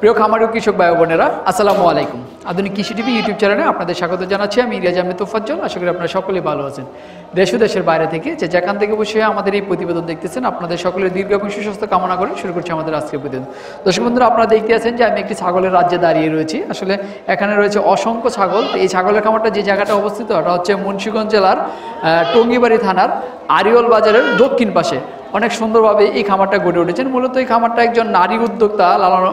প্রিয় খামারি ও কৃষক ভাই বোনেরা, আসসালামু আলাইকুম। আধুনিক কৃষি টিভি ইউটিউব চ্যানেলে আপনাদের স্বাগত জানাচ্ছি। আমি ইরিয়াজ আহমেদ তোফাজ্জল, আশা করি আপনারা সকলেই ভালো আছেন। দেশ ও দেশের বাইরে থেকে যে যেখান থেকে বসে আমাদের এই প্রতিবেদন দেখতেছেন, আপনাদের সকলের দীর্ঘ এবং সুস্বাস্থ্য কামনা করে শুরু করছি আমাদের আজকের প্রতিবেদন। দর্শক বন্ধুরা, আপনারা দেখতে আছেন যে আমি একটি ছাগলের রাজ্যে দাঁড়িয়ে রয়েছি। আসলে এখানে রয়েছে অসংখ্য ছাগল। এই ছাগলের খামারটা যে জায়গাটা অবস্থিত, ওটা হচ্ছে মুন্সিগঞ্জ জেলার টঙ্গিবাড়ি থানার আরিয়ল বাজারের দক্ষিণ পাশে। অনেক সুন্দরভাবে এই খামারটা গড়ে উঠেছেন। মূলত এই খামারটা একজন নারী উদ্যোক্তা লালন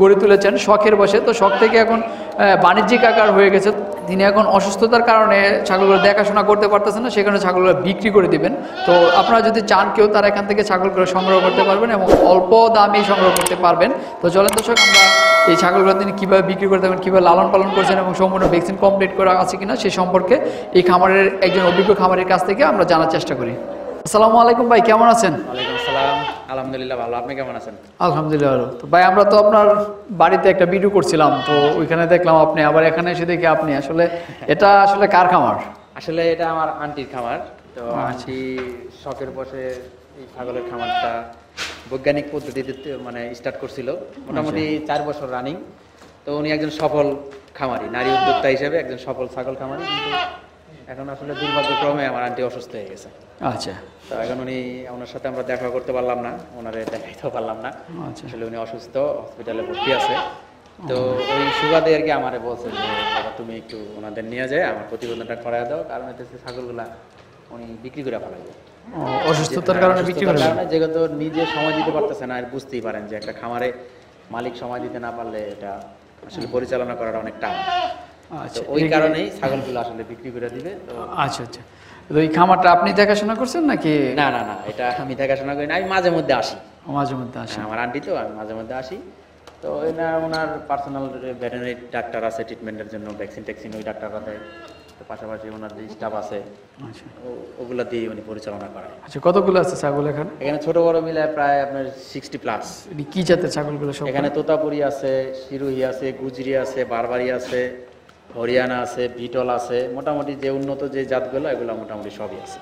গড়ে তুলেছেন শখের বসে। তো শখ থেকে এখন বাণিজ্যিক আকার হয়ে গেছে। তিনি এখন অসুস্থতার কারণে ছাগলগুলো দেখাশোনা করতে পারতেছেন না, সেখানে ছাগলগুলো বিক্রি করে দিবেন। তো আপনারা যদি চান, কেউ তারা এখান থেকে ছাগলগুলো সংগ্রহ করতে পারবেন এবং অল্প দামে সংগ্রহ করতে পারবেন। তো চলেন দর্শক, আমরা এই ছাগলগুলো তিনি কীভাবে বিক্রি করতে পারেন কীভাবে লালন পালন করছেন এবং সম্পূর্ণ ভ্যাকসিন কমপ্লিট করা আছে কিনা, সে সম্পর্কে এই খামারের একজন অভিজ্ঞ খামারের কাছ থেকে আমরা জানার চেষ্টা করি। আসসালামু আলাইকুম ভাই কেমন আছেন? আলহামদুলিল্লাহ ভালো আপনি কেমন আছেন? আলহামদুলিল্লাহ ভালো। তো ভাই আমরা তো আপনার বাড়িতে একটা ভিডিও করছিলাম তো ওইখানে দেখলাম আপনি আবার এখানে এসে দেখি আপনি। আসলে এটা আসলে কার খামার? আসলে এটা আমার আন্টির খামার তো আচ্ছা। আন্টি শখের বসে এই ছাগলের খামারটা বৈজ্ঞানিক পদ্ধতিতে মানে স্টার্ট করছিল। মোটামুটি আচ্ছা। চার বছর রানিং তো উনি একজন সফল খামারি নারী উদ্যোক্তা হিসেবে একজন সফল ছাগল খামারি। কিন্তু এখন আসলে দুর্ভাগ্যক্রমে আমার আন্টি অসুস্থ হয়ে গেছে। আচ্ছা। তো এখন উনি ওনার সাথে আমরা দেখা করতে পারলাম না ওনারে দেখাইতেও পারলাম না। আচ্ছা। আসলে উনি অসুস্থ হসপিটালে ভর্তি আছে। তো ওই সুবাদে আর কি আমারে বলছে যে বাবা তুমি একটু ওনাদের নিয়ে যায় আমার প্রতিবেদনটা করায় দাও। কারণ এতে ছাগলগুলা উনি বিক্রি করে অসুস্থতার কারণে বিক্রি করে কারণে যেহেতু নিজে সময় দিতে পারতেছে না আর বুঝতেই পারেন যে একটা খামারে মালিক সময় দিতে না পারলে এটা আসলে পরিচালনা করাটা অনেক টান। আচ্ছা ওই কারণেই ছাগলগুলো আসলে বিক্রি করে দিবে তো আচ্ছা আচ্ছা। তো এই খামারটা আপনি দেখাশোনা করছেন নাকি? না না না এটা আমি দেখাশোনা করি না আমি মাঝে মধ্যে আসি। মাঝে মধ্যে আসেন। হ্যাঁ, আমার আন্টি তো আমি মাঝে মধ্যে আসি। তো এনার ওনার পার্সোনাল ভেটেরিনারি ডাক্তার আছে ট্রিটমেন্টের জন্য ভ্যাকসিন ট্যাকসিন ওই ডাক্তাররা দেয়। তো পাশাপাশি ওনার যে স্টাফ আছে আচ্ছা। ওগুলা দিয়ে উনি পরিচালনা করেন আচ্ছা কতগুলো আছে ছাগল এখানে? এখানে ছোট বড় মিলে প্রায় আপনার সিক্সটি প্লাস কি জাতের ছাগলগুলো সব? এখানে তোতাপুরি আছে শিরুহি আছে গুজরি আছে বারবারি আছে। হরিয়ানা আছে বিটল আছে মোটামুটি যে উন্নত যে জাতগুলো এগুলো মোটামুটি সবই আছে।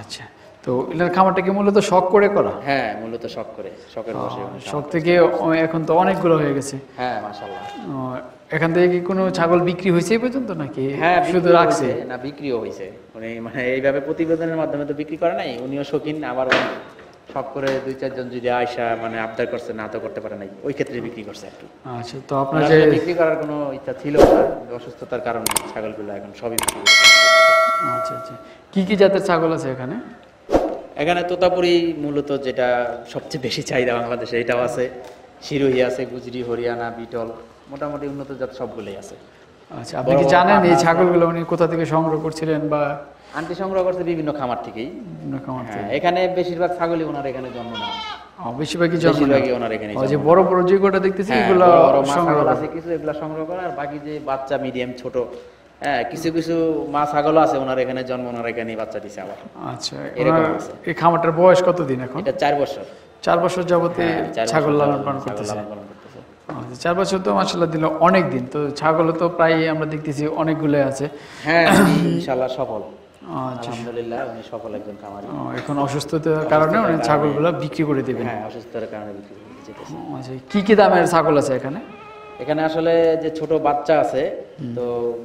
আচ্ছা তো এটার খামারটা কি মূলত শখ করে করা? হ্যাঁ মূলত শখ করে শখের বসে শখ থেকে এখন তো অনেকগুলো হয়ে গেছে। হ্যাঁ মাশাল্লাহ ও, এখান থেকে কি কোনো ছাগল বিক্রি হয়েছে পর্যন্ত নাকি হ্যাঁ শুধু রাখছে? না বিক্রিও হয়েছে। উনি মানে এইভাবে প্রতিবেদনের মাধ্যমে তো বিক্রি করে নাই উনিও শৌখিন আবার সব করে দুই চারজন যদি আয়সা মানে আবদার করছে না তো করতে পারে নাই ওই ক্ষেত্রে বিক্রি করছে আর কি আচ্ছা তো আপনার যে বিক্রি করার কোনো ইচ্ছা ছিল না অসুস্থতার কারণে ছাগলগুলো এখন সবই বিক্রি আচ্ছা আচ্ছা। কি কি জাতের ছাগল আছে এখানে? এখানে তোতাপুরি মূলত যেটা সবচেয়ে বেশি চাহিদা বাংলাদেশে এটাও আছে। শিরোহি আছে গুজরি হরিয়ানা বিটল মোটামুটি উন্নত জাত সবগুলোই আছে। আচ্ছা আপনি কি জানেন এই ছাগলগুলো উনি কোথা থেকে সংগ্রহ করছিলেন বা আন্টি সংগ্রহ করছে বিভিন্ন খামার থেকেই। খামার হ্যাঁ থেকে এখানে বেশিরভাগ ছাগলই ওনার এখানে জন্ম নেওয়া বেশিরভাগই বেশিরভাগই ওনার এখানে যে বড় বড় যে কটা দেখতেছি হ্যাঁ, এগুলো বড় বড় মা সংগ্রহ ছাগল আছে কিছু এগুলা সংগ্রহ করা আর বাকি যে বাচ্চা মিডিয়াম ছোট হ্যাঁ কিছু কিছু মা ছাগল আছে ওনার এখানে জন্ম ওনার এখানে বাচ্চা দিছে আবার। আচ্ছা এরকম এই খামারটার বয়স কতদিন এখন? এটা চার বছর। চার বছর যাবতে ছাগল লালন পালন করতেছে। আচ্ছা, চার বছর তো মাসাল্লাহ দিল অনেক দিন তো ছাগল তো প্রায় আমরা দেখতেছি অনেকগুলো আছে। হ্যাঁ ইনশাল্লাহ সফল। আলহামদুলিল্লাহ উনি সফল একজন খামারি। এখন অসুস্থতার কারণে উনি ছাগলগুলো বিক্রি করে দেবেন। হ্যাঁ অসুস্থতার কারণে বিক্রি করে আচ্ছা কি কি দামের ছাগল আছে এখানে? এখানে আসলে যে ছোট বাচ্চা আছে তো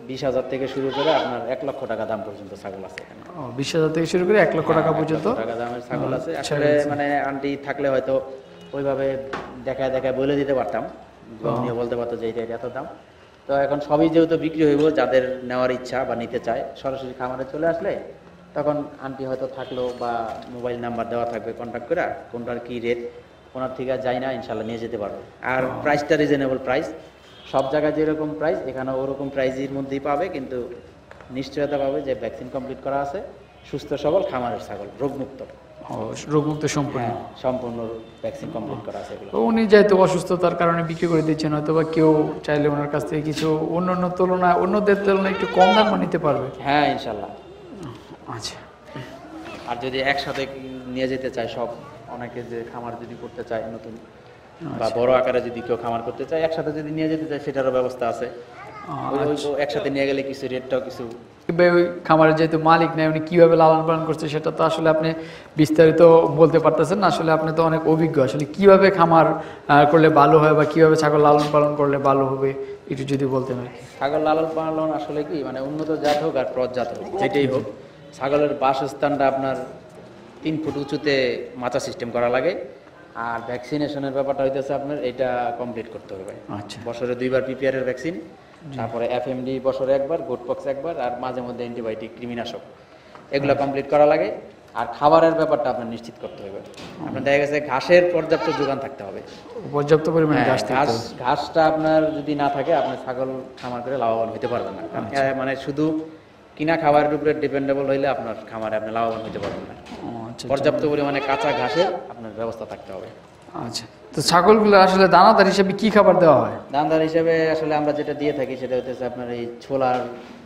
বিশ হাজার থেকে শুরু করে আপনার এক লক্ষ টাকা দাম পর্যন্ত ছাগল আছে এখানে। বিশ হাজার থেকে শুরু করে এক লক্ষ টাকা হ্যাঁ, পর্যন্ত? টাকা দামের ছাগল আছে। আচ্ছা, আসলে আচ্ছা। মানে আন্টি থাকলে হয়তো ওইভাবে দেখায় দেখায় বলে দিতে পারতাম। উনিও বলতে পারতো যে এটা এত দাম। তো এখন সবই যেহেতু বিক্রি হইব যাদের নেওয়ার ইচ্ছা বা নিতে চায় সরাসরি খামারে চলে আসলে তখন আন্টি হয়তো থাকল বা মোবাইল নাম্বার দেওয়া থাকবে কন্ট্যাক্ট করে কোনটার কী রেট ওনার থেকে যাই না ইনশাল্লাহ নিয়ে যেতে পারবে। আর প্রাইসটা রিজনেবল প্রাইস সব জায়গায় যেরকম প্রাইস এখানে ওরকম প্রাইসের মধ্যেই পাবে কিন্তু নিশ্চয়তা পাবে যে ভ্যাকসিন কমপ্লিট করা আছে সুস্থ সবল খামারের ছাগল রোগমুক্ত। রোগমুক্ত সম্পূর্ণ। হ্যাঁ সম্পূর্ণ ভ্যাকসিন কমপ্লিট করা আছে তো উনি যেহেতু অসুস্থতার কারণে বিক্রি করে দিচ্ছেন হয়তো বা কেউ চাইলে ওনার কাছ থেকে কিছু অন্য অন্য তুলনায় অন্যদের তুলনায় একটু কম দামে নিতে পারবে। হ্যাঁ ইনশাল্লাহ। আচ্ছা। আর যদি একসাথে নিয়ে যেতে চায় সব অনেকে যে খামার যদি করতে চায় নতুন বা বড় আকারে যদি কেউ খামার করতে চায় একসাথে যদি নিয়ে যেতে চায় সেটারও ব্যবস্থা আছে। একসাথে নিয়ে গেলে কিছু রেটটাও কিছু খামারের যেহেতু মালিক নেই উনি কীভাবে লালন পালন করছে সেটা তো আসলে আপনি বিস্তারিত বলতে পারতেছেন না। আসলে আপনি তো অনেক অভিজ্ঞ। আসলে কীভাবে খামার করলে ভালো হয় বা কীভাবে ছাগল লালন পালন করলে ভালো হবে একটু যদি বলতেন আর কি। ছাগল লালন পালন আসলে কি মানে উন্নত জাত হোক আর ক্রস জাত হোক যেটাই হোক ছাগলের বাসস্থানটা আপনার তিন ফুট উঁচুতে মাচা সিস্টেম করা লাগে। আর ভ্যাকসিনেশনের ব্যাপারটা হইতেছে আপনার এটা কমপ্লিট করতে হবে আচ্ছা। বছরে দুইবার পিপিআর এর ভ্যাকসিন তারপরে এফএমডি বছরে একবার গোটপক্স একবার আর মাঝে মধ্যে অ্যান্টিবায়োটিক কৃমিনাশক। এগুলো কমপ্লিট করা লাগে। আর খাবারের ব্যাপারটা আপনার নিশ্চিত করতে হবে। আপনার দেখা গেছে ঘাসের পর্যাপ্ত যোগান থাকতে হবে। পর্যাপ্ত পরিমাণে হ্যাঁ, ঘাস ঘাস ঘাসটা আপনার যদি না থাকে আপনার ছাগল খামার করে লাভবান হতে পারবেন না। আচ্ছা। মানে শুধু কিনা খাবারের উপরে ডিপেন্ডেবল হইলে আপনার খামারে আপনি লাভবান হতে পারবেন না। আচ্ছা পর্যাপ্ত পরিমাণে কাঁচা ঘাসের আপনার ব্যবস্থা থাকতে হবে। আচ্ছা। তো ছাগলগুলো আসলে দানাদার হিসেবে কি খাবার দেওয়া হয় দানাদার হিসেবে আসলে আমরা যেটা দিয়ে থাকি সেটা হচ্ছে আপনার এই ছোলার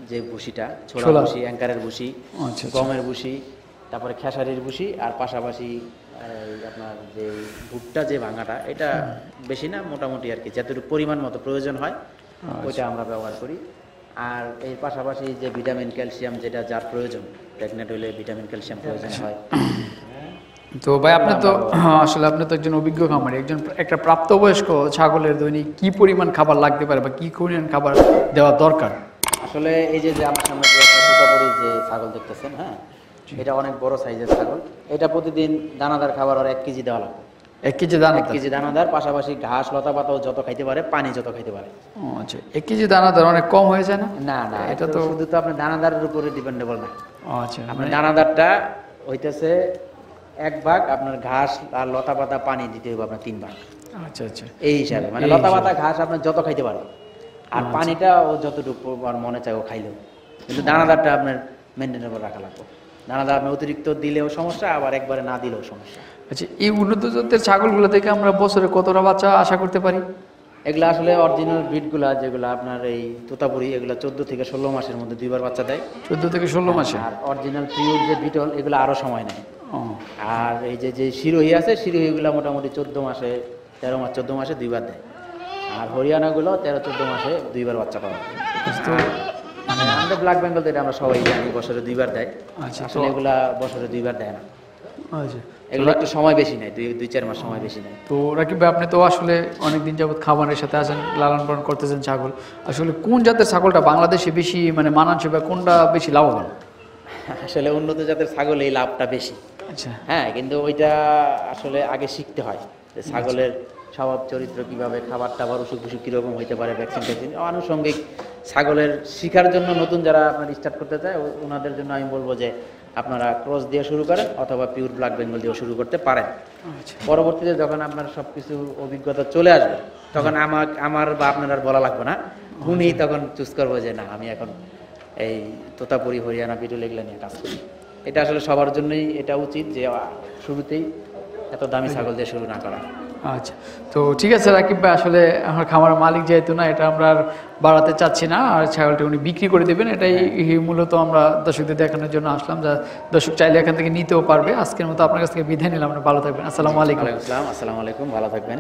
যে ভুসিটা ছোলা। ভুসি অ্যাঙ্কারের ভুসি আচ্ছা, আচ্ছা। গমের ভুসি তারপরে খেসারির ভুসি আর পাশাপাশি আপনার যে ভুট্টা যে ভাঙাটা এটা বেশি না মোটামুটি আর কি যতটুকু পরিমাণ মতো প্রয়োজন হয় আচ্ছা। ওইটা আমরা ব্যবহার করি আর এর পাশাপাশি যে ভিটামিন ক্যালসিয়াম যেটা যার প্রয়োজন প্রেগনেন্ট হইলে ভিটামিন ক্যালসিয়াম প্রয়োজন হয় তো ভাই আপনি তো আসলে আপনি তো একজন অভিজ্ঞ খামারি একজন একটা প্রাপ্তবয়স্ক ছাগলের দৈনিক কি পরিমাণ খাবার লাগতে পারে বা কি পরিমাণ খাবার দেওয়া দরকার? আসলে এই যে যে আমার সামনে যে একটা সুতাপুরি যে ছাগল দেখতেছেন হ্যাঁ এটা অনেক বড় সাইজের ছাগল। এটা প্রতিদিন দানাদার খাবার আর এক কেজি দেওয়া লাগবে। এক কেজি দানা এক কেজি দানাদার পাশাপাশি ঘাস লতা পাতাও যত খাইতে পারে পানি যত খাইতে পারে। আচ্ছা এক কেজি দানাদার অনেক কম হয়ে যায় না? না না এটা তো শুধু তো আপনি দানাদারের উপরে ডিপেন্ডেবল না। আচ্ছা আপনার মানে দানাদারটা হইতেছে এক ভাগ আপনার ঘাস আর লতা পাতা পানি দিতে হবে আপনার তিন ভাগ। আচ্ছা আচ্ছা। এই হিসাবে মানে লতা পাতা ঘাস আপনার যত খাইতে পারে আর পানিটা ও যতটুকু মনে চায় ও খাইলেও। কিন্তু দানাদারটা আপনার মেনটেনেবল রাখা লাগবে। দানাদার আপনি অতিরিক্ত দিলেও সমস্যা আবার একবারে না দিলেও সমস্যা। আচ্ছা এই উন্নত জাতের ছাগলগুলো থেকে আমরা বছরে কতটা বাচ্চা আশা করতে পারি? এগুলো আসলে অরিজিনাল ব্রিডগুলা যেগুলো আপনার এই তোতাপুরি এগুলো চোদ্দ থেকে ষোলো মাসের মধ্যে দুইবার বাচ্চা দেয়। চোদ্দ থেকে ষোলো মাসে? আর অরিজিনাল পিওর যে বিটল এগুলো আরও সময় নেয়। আর এই যে যে শিরোহী আছে শিরোহীগুলো মোটামুটি চোদ্দ মাসে তেরো মাস চোদ্দ মাসে দুইবার দেয়। আর হরিয়ানাগুলো তেরো চোদ্দ মাসে দুইবার বাচ্চা পাবে মানে আমাদের ব্ল্যাক বেঙ্গল যেটা আমরা সবাই জানি বছরে দুইবার দেয়। আচ্ছা, আসলে এগুলা বছরে দুইবার দেয় না। আচ্ছা। এগুলো একটু সময় বেশি নেয় দুই দুই চার মাস সময় বেশি নেয়। তো রাকিব ভাই আপনি তো আসলে অনেকদিন যাবত খাবারের সাথে আছেন লালন পালন করতেছেন ছাগল। আসলে কোন জাতের ছাগলটা বাংলাদেশে বেশি মানে মানানসই বা কোনটা বেশি লাভবান? আসলে উন্নত জাতের ছাগল এই লাভটা বেশি। আচ্ছা হ্যাঁ কিন্তু ওইটা আসলে আগে শিখতে হয় যে ছাগলের স্বভাব চরিত্র কীভাবে খাবার টাবার অসুখ বিসুখ কীরকম হইতে পারে ভ্যাকসিন ট্যাকসিন আনুষঙ্গিক ছাগলের শিখার জন্য নতুন যারা আপনার স্টার্ট করতে চায় ওনাদের জন্য আমি বলব যে আপনারা ক্রস দিয়ে শুরু করেন অথবা পিওর ব্ল্যাক বেঙ্গল দিয়েও শুরু করতে পারেন। আচ্ছা। পরবর্তীতে যখন আপনার সব কিছু অভিজ্ঞতা চলে আসবে তখন আমার আমার বা আপনার আর বলা লাগবে না। উনি তখন চুজ করব যে না আমি এখন এই তোতাপুরি হরিয়ানা পিটুল এগুলো নিয়ে কাজ করি। এটা আসলে সবার জন্যই এটা উচিত যে শুরুতেই এত দামি ছাগল দিয়ে শুরু না করা। আচ্ছা। তো ঠিক আছে রাকিব ভাই আসলে আমার খামার মালিক যেহেতু না এটা আমরা আর বাড়াতে চাচ্ছি না। আর ছাগলটা উনি বিক্রি করে দেবেন। এটাই মূলত আমরা দর্শকদের দেখানোর জন্য আসলাম যা দর্শক চাইলে এখান থেকে নিতেও পারবে। আজকের মতো আপনার কাছ থেকে বিদায় নিলাম। ভালো থাকবেন। আসসালামু আলাইকুম। আসসালামু আলাইকুম। ভালো থাকবেন।